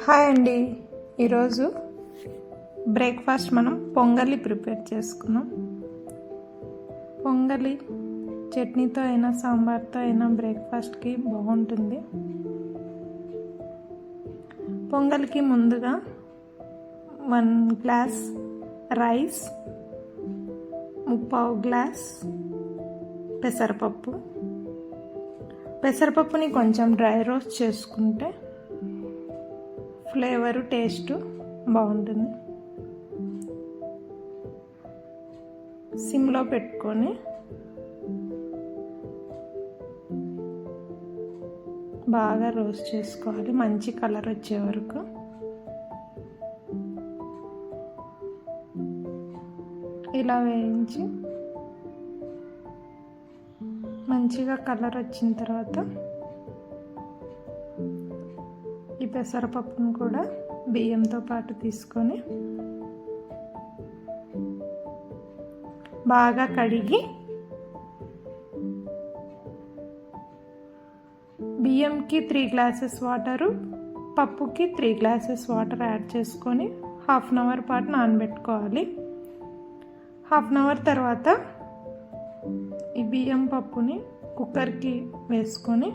Hi అండి. ఈరోజు breakfast మనం పొంగలి ప్రిపేర్ చేసుకున్నాం. పొంగలి చట్నీతో అయినా సాంబార్తో అయినా బ్రేక్ఫాస్ట్కి బాగుంటుంది. పొంగల్కి ముందుగా వన్ గ్లాస్ రైస్ ముప్పావు గ్లాస్ పెసరపప్పు. పెసరపప్పుని కొంచెం డ్రై రోస్ట్ చేసుకుంటే ఫ్లేవరు టేస్ట్ బాగుంటుంది. సిమ్లో పెట్టుకొని బాగా రోస్ట్ చేసుకోవాలి. మంచి కలర్ వచ్చే వరకు. ఇలా వేయించి మంచిగా కలర్ వచ్చిన తర్వాత పెసరపప్పును కూడా బియ్యంతో పాటు తీసుకొని బాగా కడిగి బియ్యంకి త్రీ గ్లాసెస్ వాటరు పప్పుకి త్రీ గ్లాసెస్ వాటర్ యాడ్ చేసుకొని హాఫ్ అన్ అవర్ పాటు నానబెట్టుకోవాలి. హాఫ్ అన్ అవర్ తర్వాత ఈ బియ్యం పప్పుని కుక్కర్కి వేసుకొని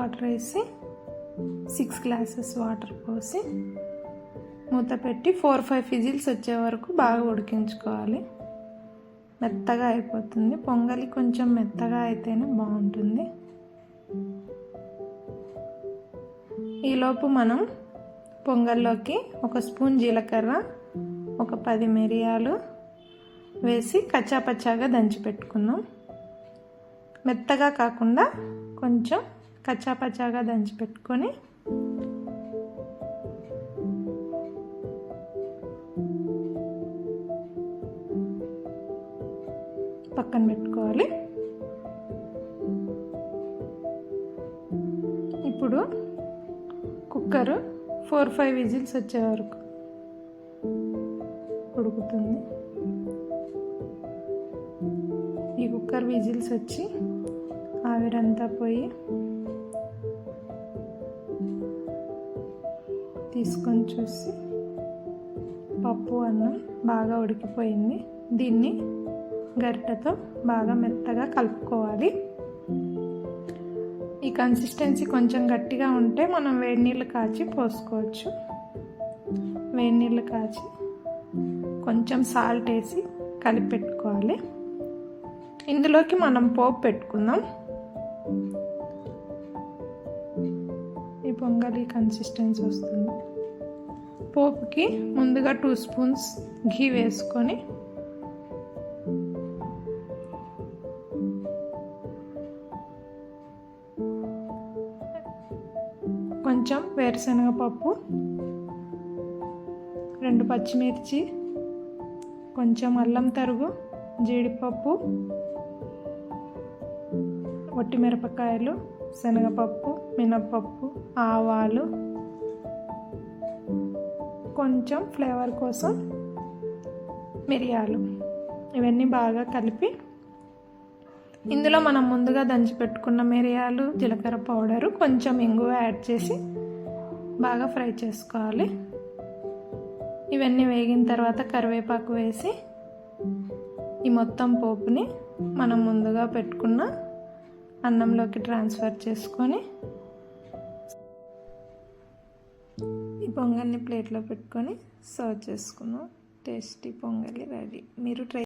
వాటర్ వేసి సిక్స్ గ్లాసెస్ వాటర్ పోసి మూత పెట్టి ఫోర్ ఫైవ్ ఫిజిల్స్ వచ్చే వరకు బాగా ఉడికించుకోవాలి. మెత్తగా అయిపోతుంది. పొంగలి కొంచెం మెత్తగా అయితేనే బాగుంటుంది. ఈలోపు మనం పొంగల్లోకి ఒక స్పూన్ జీలకర్ర ఒక పది మిరియాలు వేసి కచ్చాపచ్చాగా దంచి పెట్టుకుందాం. మెత్తగా కాకుండా కొంచెం కచ్చాపచ్చాగా దంచి పెట్టుకొని పక్కన పెట్టుకోవాలి. ఇప్పుడు కుక్కరు ఫోర్ ఫైవ్ విజిల్స్ వచ్చే వరకు ఉడుకుతుంది. ఈ కుక్కర్ విజిల్స్ వచ్చి ఆవిరంతా పోయి తీసుకొని చూసి పప్పు అన్నం బాగా ఉడికిపోయింది. దీన్ని గరిటెతో బాగా మెత్తగా కలుపుకోవాలి. ఈ కన్సిస్టెన్సీ కొంచెం గట్టిగా ఉంటే మనం వేడి నీళ్ళు కాచి పోసుకోవచ్చు. వేడి నీళ్ళు కాచి కొంచెం సాల్ట్ వేసి కలిపి పెట్టుకోవాలి ఇందులోకి మనం పోపు పెట్టుకుందాం. పొంగలి కన్సిస్టెన్సీ వస్తుంది. పోపుకి ముందుగా టూ స్పూన్స్ ఘీ వేసుకొని కొంచెం వేరుశనగపప్పు రెండు పచ్చిమిర్చి కొంచెం అల్లం తరుగు జీడిపప్పు మిరపకాయలు శనగపప్పు మినప్పప్పు ఆవాలు కొంచెం ఫ్లేవర్ కోసం మిరియాలు. ఇవన్నీ బాగా కలిపి ఇందులో మనం ముందుగా దంచి పెట్టుకున్న మిరియాలు జీలకర్ర పౌడరు కొంచెం ఇంగువ యాడ్ చేసి బాగా ఫ్రై చేసుకోవాలి. ఇవన్నీ వేగిన తర్వాత కరివేపాకు వేసి ఈ మొత్తం పోపుని మనం ముందుగా పెట్టుకున్న అన్నంలోకి ట్రాన్స్ఫర్ చేసుకొని ఈ పొంగల్ని ప్లేట్లో పెట్టుకొని సర్వ్ చేసుకున్నాం. టేస్టీ పొంగలి రెడీ. మీరు ట్రై